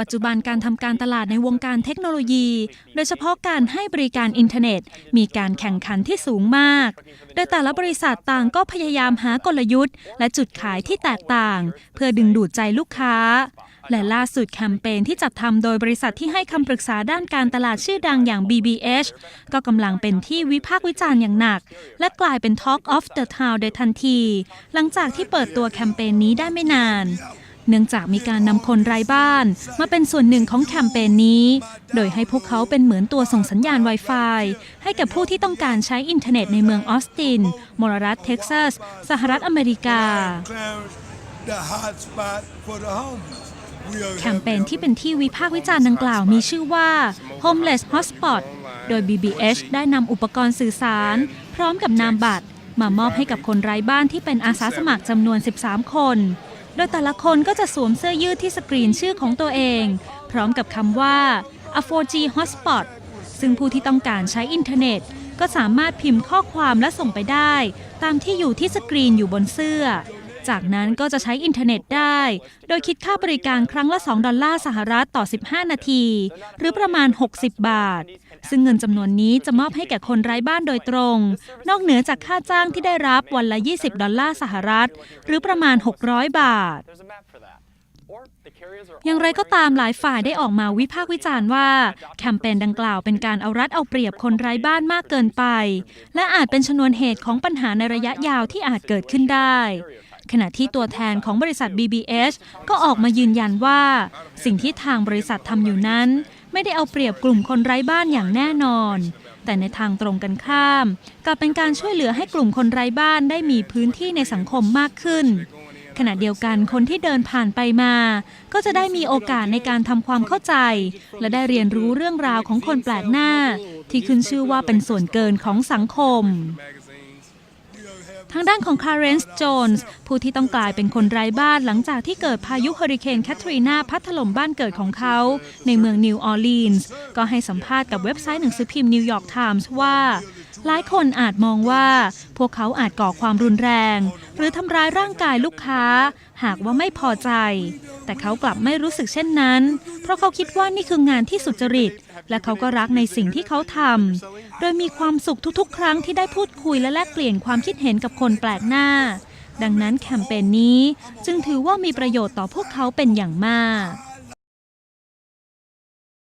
ปัจจุบันการทำการตลาดในวงการเทคโนโลยี โดยเฉพาะการให้บริการอินเทอร์เน็ต มีการแข่งขันที่สูงมาก โดยแต่ละบริษัทต่างก็พยายามหากลยุทธ์ และจุดขายที่แตกต่าง เพื่อดึงดูดใจลูกค้า และล่าสุดแคมเปญที่จัดทำโดยบริษัทที่ให้คำปรึกษาด้านการตลาดชื่อดังอย่าง BBH ก็กำลังเป็นที่วิพากษ์วิจารณ์อย่างหนัก และกลายเป็น Talk of the Town โดยทันที หลังจากที่เปิดตัวแคมเปญนี้ได้ไม่นาน เนื่องจากมีการนำคนไร้บ้าน มาเป็นส่วนหนึ่งของแคมเปญนี้ โดยให้พวกเขาเป็นเหมือนตัวส่งสัญญาณ Wi-Fi ให้กับผู้ที่ต้องการใช้อินเทอร์เน็ตในเมืองออสตินมลรัฐเท็กซัส สหรัฐอเมริกา แคมเปญที่เป็นที่วิพากษ์วิจารณ์ดังกล่าวมีชื่อว่า Homeless Hotspot โดย BBH ได้นำอุปกรณ์สื่อสาร พร้อมกับนามบัตรมามอบให้กับคนไร้บ้านที่เป็นอาสาสมัครจำนวน 13 คน โดยแต่ละคนก็จะสวมเสื้อยืดที่สกรีนชื่อของตัวเอง พร้อมกับคำว่า a 4G Hotspot ซึ่งผู้ที่ต้องการใช้อินเทอร์เน็ต ก็สามารถพิมพ์ข้อความและส่งไปได้ ตามที่อยู่ที่สกรีนอยู่บนเสื้อ จากนั้นก็จะใช้อินเทอร์เน็ตได้ โดยคิดค่าบริการครั้งละ 2 ดอลลาร์สหรัฐต่อ 15 นาที หรือประมาณ 60 บาท ซึ่งเงินจำนวนนี้จะมอบให้แก่คนไร้บ้านโดยตรง นอกเหนือจากค่าจ้างที่ได้รับวันละ 20 ดอลลาร์สหรัฐ หรือประมาณ 600 บาทอย่างไรก็ตามหลายฝ่ายได้ออกมาวิพากษ์วิจารณ์ว่า แคมเปญดังกล่าวเป็นการเอารัดเอาเปรียบคนไร้บ้านมากเกินไป และอาจเป็นชนวนเหตุของปัญหาในระยะยาวที่อาจเกิดขึ้นได้ ขณะที่ตัวแทนของบริษัท BBH ก็ออกมายืนยันว่า สิ่งที่ทางบริษัททำอยู่นั้น ไม่ได้เอาเปรียบกลุ่มคนไร้บ้านอย่างแน่นอน แต่ในทางตรงกันข้ามกลับเป็นการช่วยเหลือให้กลุ่มคนไร้บ้านได้มีพื้นที่ในสังคมมากขึ้น ขณะเดียวกันคนที่เดินผ่านไปมา ก็จะได้มีโอกาสในการทำความเข้าใจ และได้เรียนรู้เรื่องราวของคนแปลกหน้า ที่ขึ้นชื่อว่าเป็นส่วนเกินของสังคม ทางด้านของคาร์เรนส์โจนส์ผู้ที่ต้องกลายเป็นคนไร้บ้านหลังจากที่เกิดพายุเฮอริเคนแคทรีนาพัดถล่มบ้านเกิดของเขา ในเมืองนิวออร์ลีนส์ก็ให้สัมภาษณ์กับเว็บไซต์หนังสือพิมพ์นิวยอร์กไทมส์ว่า หลายคนอาจมองว่า พวกเขาอาจก่อความรุนแรง หรือทำร้ายร่างกายลูกค้า หากว่าไม่พอใจ แต่เขากลับไม่รู้สึกเช่นนั้น เพราะเขาคิดว่านี่คืองานที่สุจริต และเขาก็รักในสิ่งที่เขาทำ โดยมีความสุขทุกๆ ครั้งที่ได้พูดคุยและแลกเปลี่ยนความคิดเห็นกับคนแปลกหน้า ดังนั้นแคมเปญนี้จึงถือว่ามีประโยชน์ต่อพวกเขาเป็นอย่างมาก